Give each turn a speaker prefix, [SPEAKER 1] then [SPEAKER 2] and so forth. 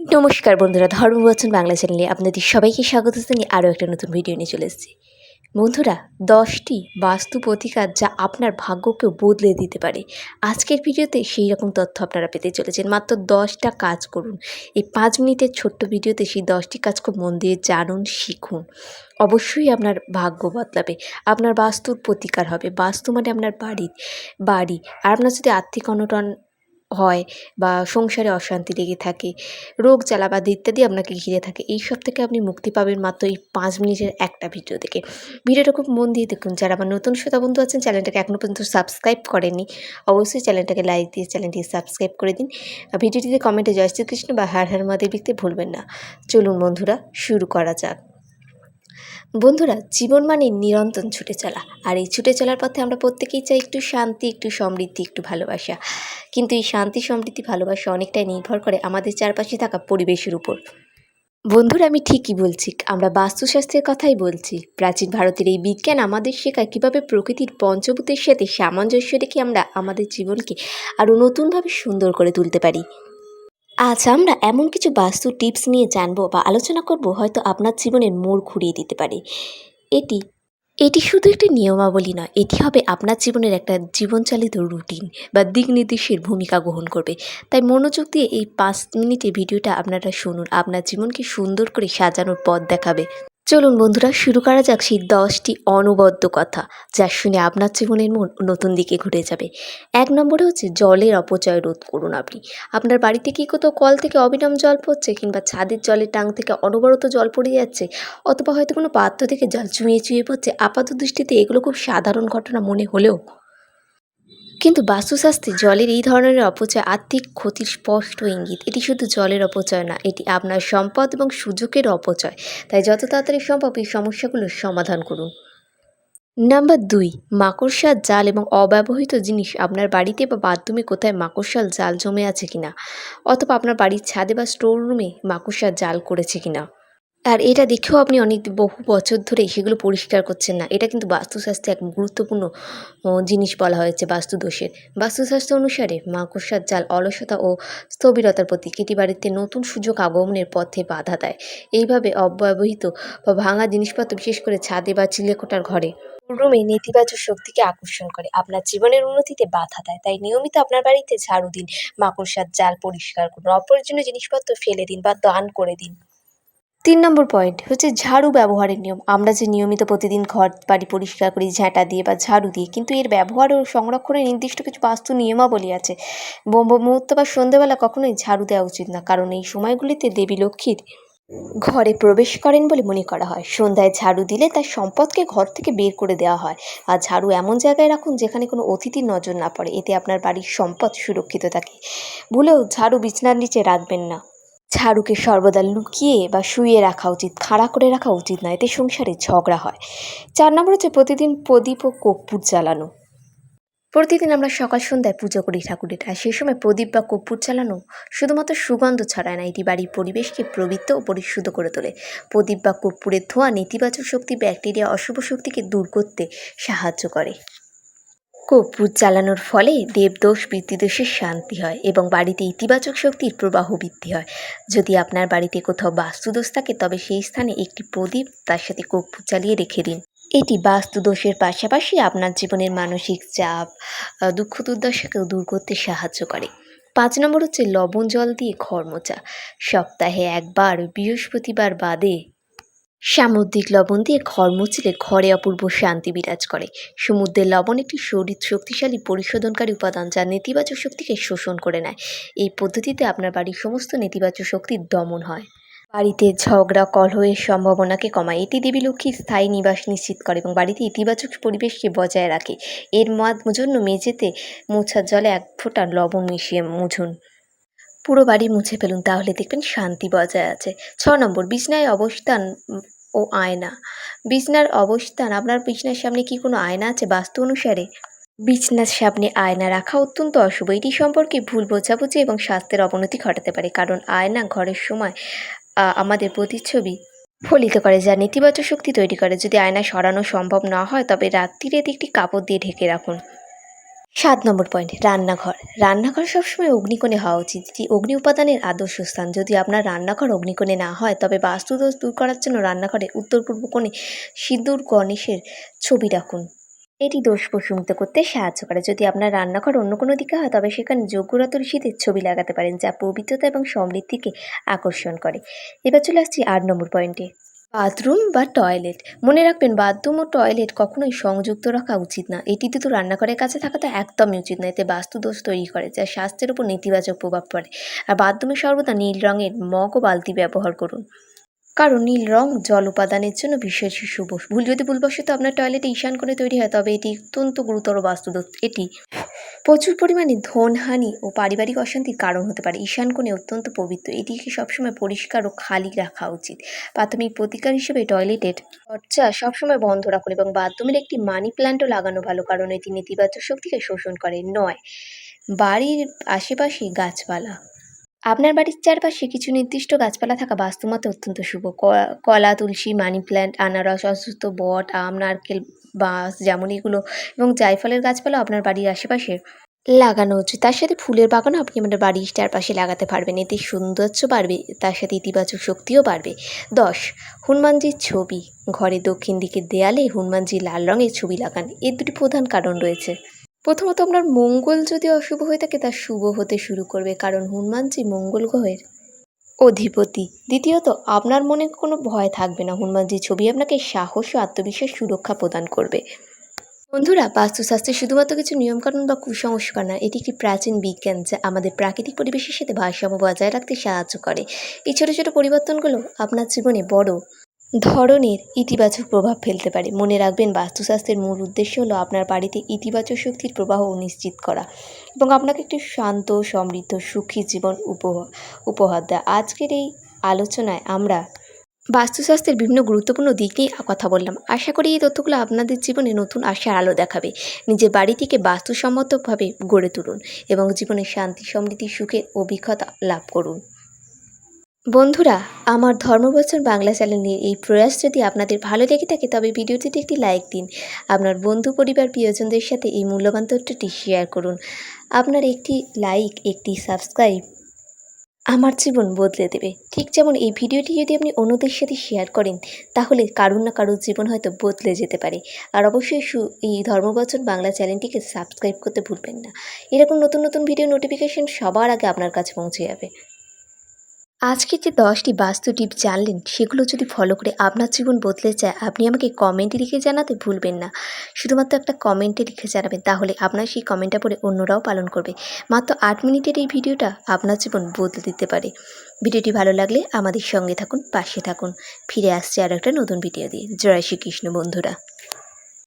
[SPEAKER 1] নমস্কার বন্ধুরা, ধর্মবচন বাংলা চ্যানেলে আপনাদের সবাইকে স্বাগত জানিয়ে আরও একটা নতুন ভিডিও নিয়ে চলে এসেছি। বন্ধুরা, দশটি বাস্তু প্রতিকার যা আপনার ভাগ্যকেও বদলে দিতে পারে। আজকের ভিডিওতে সেই রকম তথ্য আপনারা পেতে চলেছেন। মাত্র দশটা কাজ করুন। এই পাঁচ মিনিটের ছোট্ট ভিডিওতে সেই দশটি কাজ খুব মন দিয়ে জানুন, শিখুন। অবশ্যই আপনার ভাগ্য বদলাবে। আপনার বাস্তুর প্রতিকার হবে। বাস্তু মানে আপনার বাড়ির বাড়ি। আর আপনার যদি আর্থিক অনটন হয় বা সংসারে অশান্তি লেগে থাকে, রোগ জ্বালা বাধা ইত্যাদি আপনাকে ঘিরে থাকে, এই সব থেকে আপনি মুক্তি পাবেন মাত্র এই পাঁচ মিনিটের একটা ভিডিও থেকে ভিডিওটা খুব মন দিয়ে দেখুন, যারা আমার নতুন শ্রোতা বন্ধু আছেন, চ্যানেলটাকে এখনও পর্যন্ত সাবস্ক্রাইব করেননি, অবশ্যই চ্যানেলটাকে লাইক দিয়ে চ্যানেলটি সাবস্ক্রাইব করে দিন। ভিডিওটিতে কমেন্টে জয় শ্রীকৃষ্ণ বা হার হার মহাদেব লিখতে ভুলবেন না। চলুন বন্ধুরা, শুরু করা যাক। বন্ধুরা, জীবন মানে নিরন্তর ছুটে চলা। আর এই ছুটে চলার পথে আমরা প্রত্যেকেই চাই একটু শান্তি, একটু সমৃদ্ধি, একটু ভালোবাসা। কিন্তু এই শান্তি, সমৃদ্ধি, ভালোবাসা অনেকটাই নির্ভর করে আমাদের চারপাশে থাকা পরিবেশের উপর। বন্ধুরা, আমি ঠিকই বলছি, আমরা বাস্তুশাস্ত্রের কথাই বলছি। প্রাচীন ভারতের এই বিজ্ঞান আমাদের শেখায় কীভাবে প্রকৃতির পঞ্চভূতের সাথে সামঞ্জস্য রেখে আমরা আমাদের জীবনকে আরও নতুনভাবে সুন্দর করে তুলতে পারি। আজ আমরা এমন কিছু বাস্তু টিপস নিয়ে জানব বা আলোচনা করব, হয়তো আপনার জীবনের মোড় ঘুরিয়ে দিতে পারে। এটি এটি শুধু একটি নিয়মাবলী নয়, এটি হবে আপনার জীবনের একটা জীবনচালিত রুটিন বা দিক নির্দেশের ভূমিকা গ্রহণ করবে। তাই মনোযোগ দিয়ে এই পাঁচ মিনিটে ভিডিওটা আপনারা শুনুন, আপনার জীবনকে সুন্দর করে সাজানোর পথ দেখাবে। চলুন বন্ধুরা, শুরু করা যাক সেই দশটি অনবদ্য কথা যা শুনে আপনার জীবনের মন নতুন দিকে ঘুরে যাবে। এক নম্বরে হচ্ছে, জলের অপচয় রোধ করুন আপনি। আপনার বাড়িতে কি কোথাও কল থেকে অবিরাম জল পড়ছে কিংবা ছাদের জলের টাং থেকে অনবরত জল পড়ে যাচ্ছে অথবা হয়তো কোনো পাত্র থেকে জল চুঁয়ে চুঁয়ে পড়ছে আপাত দৃষ্টিতে এগুলো খুব সাধারণ ঘটনা মনে হলেও কিন্তু বাস্তুশাস্ত্রে জলের এই ধরনের অপচয় আর্থিক ক্ষতির স্পষ্ট ইঙ্গিত। এটি শুধু জলের অপচয় না, এটি আপনার সম্পদ এবং সুযোগের অপচয়। তাই যত তাড়াতাড়ি সম্ভব এই সমস্যাগুলোর সমাধান করুন। নাম্বার দুই, মাকড়সার জাল এবং অব্যবহৃত জিনিস আপনার বাড়িতে বা বাথরুমে কোথায় মাকড়সার জাল জমে আছে কিনা? অথবা আপনার বাড়ির ছাদে বা স্টোর রুমে মাকড়সার জাল করেছে কিনা? আর এটা দেখেও আপনি অনেক বহু বছর ধরে সেগুলো পরিষ্কার করছেন না। এটা কিন্তু বাস্তুশাস্ত্রে এক গুরুত্বপূর্ণ জিনিস বলা হয়েছে বাস্তুদোষের। বাস্তুশাস্ত্র অনুসারে মাকড়সার জাল অলসতা ও স্থবিরতার প্রতীক এটি বাড়িতে নতুন সুযোগ আগমনের পথে বাধা দেয়। এইভাবে অব্যবহৃত বা ভাঙা জিনিসপত্র, বিশেষ করে ছাদে বা চিলেকোটার ঘরে, রুমে নেতিবাচক শক্তিকে আকর্ষণ করে। আপনার জীবনের উন্নতিতে বাধা দেয়। তাই নিয়মিত আপনার বাড়িতে ঝাড়ু দিন, মাকড়সার জাল পরিষ্কার করুন, অপ্রয়োজনীয় জিনিসপত্র ফেলে দিন বা দান করে দিন। তিন নম্বর পয়েন্ট হচ্ছে ঝাড়ু ব্যবহারের নিয়ম। আমরা যে নিয়মিত প্রতিদিন ঘর বাড়ি পরিষ্কার করি, ঝাঁটা দিয়ে বা ঝাড়ু দিয়ে, কিন্তু এর ব্যবহার ও সংরক্ষণের নির্দিষ্ট কিছু বাস্তু নিয়মাবলী আছে। ব্রহ্ম মুহূর্ত বা সন্ধেবেলা কখনোই ঝাড়ু দেওয়া উচিত না, কারণ এই সময়গুলিতে দেবী লক্ষ্মীর ঘরে প্রবেশ করেন বলে মনে করা হয়। সন্ধ্যায় ঝাড়ু দিলে তার সম্পদকে ঘর থেকে বের করে দেওয়া হয়। আর ঝাড়ু এমন জায়গায় রাখুন যেখানে কোনো অতিথির নজর না পড়ে। এতে আপনার বাড়ির সম্পদ সুরক্ষিত থাকে। ভুলেও ঝাড়ু বিছনার নিচে রাখবেন না। ঝাড়ুকে সর্বদা লুকিয়ে বা শুইয়ে রাখা উচিত, খাড়া করে রাখা উচিত নয় এতে সংসারে ঝগড়া হয়। চার নম্বর হচ্ছে প্রতিদিন প্রদীপ ও কর্পূর জ্বালানো। প্রতিদিন আমরা সকাল সন্ধ্যায় পুজো করি ঠাকুরের, আর সেই সময় প্রদীপ বা কর্পূর জ্বালানো শুধুমাত্র সুগন্ধ ছড়ায় না, এটি বাড়ির পরিবেশকে প্রবৃত্ত ও পরিশুদ্ধ করে তোলে। প্রদীপ বা কর্পূরের ধোঁয়া নেতিবাচক শক্তি, ব্যাকটেরিয়া, অশুভ শক্তিকে দূর করতে সাহায্য করে। কর্পূর জ্বালানোর ফলে দেবদোষ পিতৃদোষের শান্তি হয় এবং বাড়িতে ইতিবাচক শক্তির প্রবাহ বৃদ্ধি হয়। যদি আপনার বাড়িতে কোথাও বাস্তুদোষ থাকে, তবে সেই স্থানে একটি প্রদীপ তার সাথে কর্পূর জ্বালিয়ে রেখে দিন। এটি বাস্তুদোষের পাশাপাশি আপনার জীবনের মানসিক চাপ দুঃখ দুর্দশাকেও দূর করতে সাহায্য করে। পাঁচ নম্বর হচ্ছে লবণ জল দিয়ে ঘর মোচা। সপ্তাহে একবার বৃহস্পতিবার বাদে সামুদ্রিক লবণ দিয়ে ঘর মুছলে ঘরে অপূর্ব শান্তি বিরাজ করে। সমুদ্রের লবণ একটি শরীর শক্তিশালী পরিশোধনকারী উপাদান যা নেতিবাচক শক্তিকে শোষণ করে নেয়। এই পদ্ধতিতে আপনার বাড়ির সমস্ত নেতিবাচক শক্তির দমন হয়। বাড়িতে ঝগড়া, কলহের সম্ভাবনাকে কমায়। এটি দেবী লক্ষ্মীর স্থায়ী নিবাস নিশ্চিত করে এবং বাড়িতে ইতিবাচক পরিবেশকে বজায় রাখে। এর জন্য মেঝেতে মোছার জলে এক ফোঁটা লবণ মিশিয়ে মুছুন পুরো বাড়ি মুছে ফেলুন, তাহলে দেখবেন শান্তি বজায় আছে। ছ নম্বর, বিছনায় অবস্থান ও আয়না। বিছনার অবস্থান, আপনার বিছনার সামনে কি কোনো আয়না আছে বাস্তু অনুসারে? বিছনার সামনে আয়না রাখা অত্যন্ত অশুভ। এটি সম্পর্কে ভুল বোঝাবুঝি এবং স্বাস্থ্যের অবনতি ঘটাতে পারে, কারণ আয়না ঘরের সময় আমাদের প্রতিচ্ছবি ফলিত করে, যা নেতিবাচক শক্তি তৈরি করে। যদি আয়না সরানো সম্ভব না হয়, তবে রাত্রিরে একটি কাপড় দিয়ে ঢেকে রাখুন। সাত নম্বর পয়েন্ট, রান্নাঘর। রান্নাঘর সবসময় অগ্নিকোণে হওয়া উচিত। এটি অগ্নি উপাদানের আদর্শ স্থান। যদি আপনার রান্নাঘর অগ্নিকোণে না হয়, তবে বাস্তুদোষ দূর করার জন্য রান্নাঘরে উত্তর পূর্ব কোণে সিঁদুর গণেশের ছবি রাখুন। এটি দোষ প্রশমিত করতে সাহায্য করে। যদি আপনার রান্নাঘর অন্য কোনো দিকে হয়, তবে সেখানে যোগ্যরা ঋষিদের ছবি লাগাতে পারেন, যা পবিত্রতা এবং সমৃদ্ধিকে আকর্ষণ করে। এবার চলে আসছি আট নম্বর পয়েন্টে। বাথরুম বা টয়লেট। মনে রাখবেন, বাথরুম ও টয়লেট কখনোই সংযুক্ত রাখা উচিত না। এটি তো রান্নাঘরের কাছে থাকা তো একদমই উচিত না। এতে বাস্তুদোষ তৈরি করে, যা স্বাস্থ্যের উপর নেতিবাচক প্রভাব পড়ে। আর বাথরুমে সর্বদা নীল রঙের মগ ও বালতি ব্যবহার করুন। কারণ নীল রং জল উপাদানের জন্য বিশেষ শুভ। ভুল যদি ভুলবশত আপনার টয়লেটে ঈশান করে তৈরি হয়, তবে এটি অত্যন্ত গুরুতর বাস্তুদোষ। এটি প্রচুর পরিমাণে ধনহানি ও পারিবারিক অশান্তির কারণ হতে পারে। ঈশান কোণে অত্যন্ত পবিত্র। এটিকে সবসময় পরিষ্কার ও খালি রাখা উচিত? প্রাথমিক প্রতিকার হিসেবে টয়লেটের দরজা সবসময় বন্ধ রাখুন এবং বাথরুমের একটি মানি প্ল্যান্টও লাগানো ভালো, কারণ এটি নেতিবাচক শক্তিকে শোষণ করে। নয়, বাড়ির আশেপাশে গাছপালা। আপনার বাড়ির চারপাশে কিছু নির্দিষ্ট গাছপালা থাকা বাস্তুমতে অত্যন্ত শুভ। কলা, তুলসী, মানি প্ল্যান্ট আনারস, অসুস্থ বট, আম, নারকেল, বাঁশ যেমন এগুলো এবং জায়ফলের গাছপালা আপনার বাড়ির আশেপাশে লাগানো উচিত তার সাথে ফুলের বাগানও আপনি আমাদের বাড়ির চারপাশে লাগাতে পারবেন। এতে সৌন্দর্য বাড়বে, তার সাথে ইতিবাচক শক্তিও বাড়বে। দশ, হনুমানজির ছবি। ঘরে দক্ষিণ দিকের দেয়ালে হনুমানজি লাল রঙের ছবি লাগান। এর দুটি প্রধান কারণ রয়েছে। প্রথমত আপনার মঙ্গল যদি অশুভ হয়ে থাকে, তা শুভ হতে শুরু করবে। কারণ হনুমানজি মঙ্গল গ্রহের অধিপতি। দ্বিতীয়ত, আপনার মনে কোনো ভয় থাকবে না। হনুমানজির ছবি আপনাকে সাহস ও আত্মবিশ্বাস সুরক্ষা প্রদান করবে। বন্ধুরা, বাস্তুশাস্ত্রে শুধুমাত্র কিছু নিয়মকানুন বা কুসংস্কার না, এটি একটি প্রাচীন বিজ্ঞান যা আমাদের প্রাকৃতিক পরিবেশের সাথে ভারসাম্য বজায় রাখতে সাহায্য করে। এই ছোটো ছোটো পরিবর্তনগুলো আপনার জীবনে বড় ধরনের ইতিবাচক প্রভাব ফেলতে পারে। মনে রাখবেন বাস্তুশাস্ত্রের মূল উদ্দেশ্য হলো আপনার বাড়িতে ইতিবাচক শক্তির প্রবাহ নিশ্চিত করা এবং আপনাকে একটি শান্ত, সমৃদ্ধ, সুখী জীবন উপহার দেয়। আজকের এই আলোচনায় আমরা বাস্তুশাস্ত্রের বিভিন্ন গুরুত্বপূর্ণ দিক নিয়ে কথা বললাম। আশা করি এই তথ্যগুলো আপনাদের জীবনে নতুন আশার আলো দেখাবে। নিজের বাড়িটিকে বাস্তুসম্মতভাবে গড়ে তুলুন এবং জীবনে শান্তি, সমৃদ্ধি, সুখের অভিজ্ঞতা লাভ করুন। বন্ধুরা, আমার ধর্মবচন বাংলা চ্যানেলের এই প্রয়াস যদি আপনাদের ভালো লেগে থাকে, তবে ভিডিওটিতে একটি লাইক দিন। আপনার বন্ধু, পরিবার, প্রিয়জনদের সাথে এই মূল্যবান তথ্যটি শেয়ার করুন। আপনার একটি লাইক, একটি সাবস্ক্রাইব আমার জীবন বদলে দেবে। ঠিক যেমন এই ভিডিওটি যদি আপনি অন্যদের সাথে শেয়ার করেন, তাহলে কারুর না কারুর জীবন হয়তো বদলে যেতে পারে। আর অবশ্যই সু এই ধর্মবচন বাংলা চ্যানেলটিকে সাবস্ক্রাইব করতে ভুলবেন না। এরকম নতুন নতুন ভিডিও নোটিফিকেশন সবার আগে আপনার কাছে পৌঁছে যাবে। আজকে যে দশটি বাস্তু টিপ জানলেন, সেগুলো যদি ফলো করে আপনার জীবন বদলে যায়, আপনি আমাকে কমেন্টে লিখে জানাতে ভুলবেন না। শুধুমাত্র একটা কমেন্টে লিখে জানাবেন, তাহলে আপনার সেই কমেন্টটা পড়ে অন্যরাও পালন করবে। মাত্র আট মিনিটের এই ভিডিওটা আপনার জীবন বদলে দিতে পারে। ভিডিওটি ভালো লাগলে আমাদের সঙ্গে থাকুন, পাশে থাকুন। ফিরে আসছে আর একটা নতুন ভিডিও দিয়ে। জয় শ্রীকৃষ্ণ, বন্ধুরা।